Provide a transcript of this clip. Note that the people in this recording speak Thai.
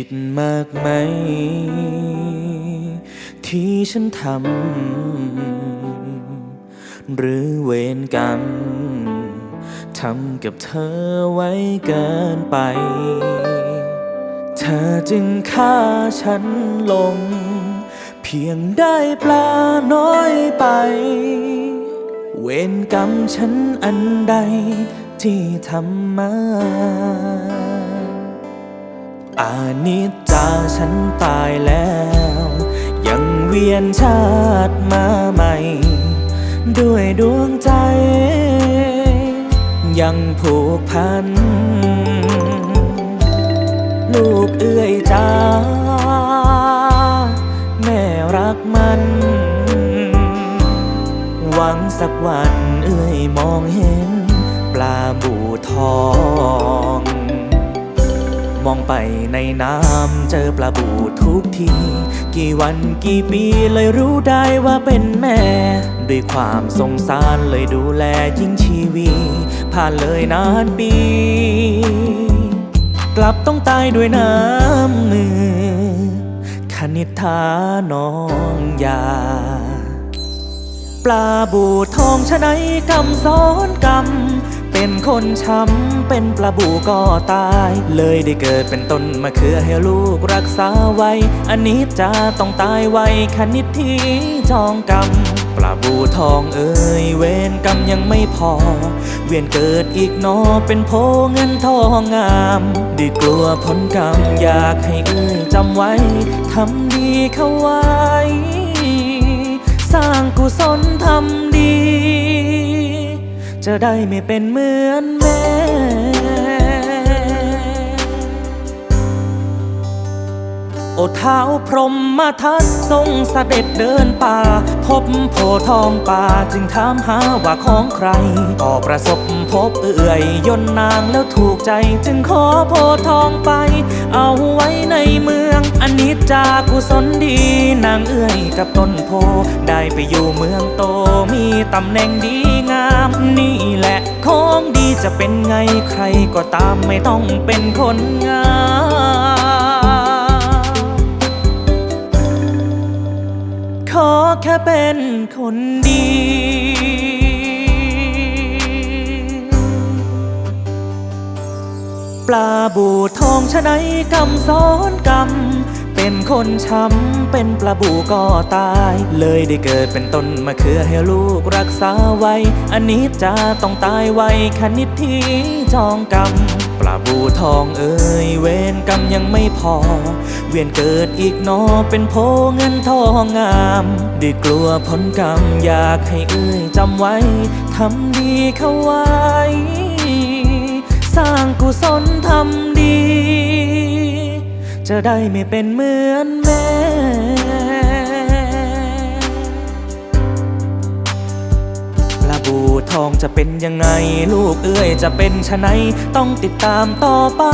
ผิดมากไหม ที่ฉันทำหรือเวรกรรมทำกับเธอไว้เกินไป เธอจึงฆ่าฉันลง เพียงได้ปลาน้อยไป เวรกรรมฉันอันใดที่ทำมา อานิจจาฉันตายแล้ว ยังเวียนชาติมาใหม่ ด้วยดวงใจ ยังผูกพัน ลูกเอื้อยจ้าแม่รักมัน หวังสักวันเอื้อยมองเห็น ปลาบูทอง มองไปในน้ำเจอปลาบูทุกที กี่วันกี่ปีเลยรู้ได้ว่าเป็นแม่ ด้วยความสงสารเลยดูแลยิ่งชีวีผ่านเลยนานปี กลับต้องตายด้วยน้ำมือคณิธาน้องยา ปลาบูทองชะไหนกำซ้อนกำ เป็นคนช้ำ เป็นปลาบูก็ตาย เลยได้เกิดเป็นต้นมะเขือให้ลูกรักษาไว้ อันนี้จะต้องตายไวคณิตที่จองกรรมปลาบูทองเอ่ยเวรกรรมยังไม่พอ เวียนเกิดอีกนอเป็นโพเงินทองงามดีกลัวผลกรรมอยากให้เอ่ยจำไว้ทำดีเข้าไว้ สร้างกุศลทำดี จะได้ไม่เป็นเหมือนแม่โอเท้าพรหมมาทัดทรงเสด็จเดินป่า พบโพธิ์ทองป่าจึงถามหาว่าของใครก็ประสบ พบเอื่อยยนนางแล้วถูกใจจึงขอโพธทองไป เอาไว้ในเมืองอันนี้จากกุศลดี นางเอื่อยกับต้นโพ ได้ไปอยู่เมืองโตมีตำแหน่งดีงาม นี่แหละของดีจะเป็นไงใครก็ตามไม่ต้องเป็นคนงามขอแค่เป็นคนดี ปลาบูทองชะไหนกำซ้อนกำเป็นคนช้ำเป็นปลาบูก็ตาย เลยได้เกิดเป็นต้นมะเขือให้ลูกรักษาไว้อันนี้จะต้องตายไวคณิตที่จองกรรมปลาบูทองเอ่ยเวรกรรมยังไม่พอ เวียนเกิดอีกนอเป็นโพเงินทองงามได้กลัวผลกรรมอยากให้เอ่ยจำไว้ทำดีเข้าไว้ สร้างกุศลทำดี จะได้ไม่เป็นเหมือนแม่ปลาบูทองจะเป็นยังไง ลูกเอ้ยจะเป็นชะไหนต้องติดตามต่อไป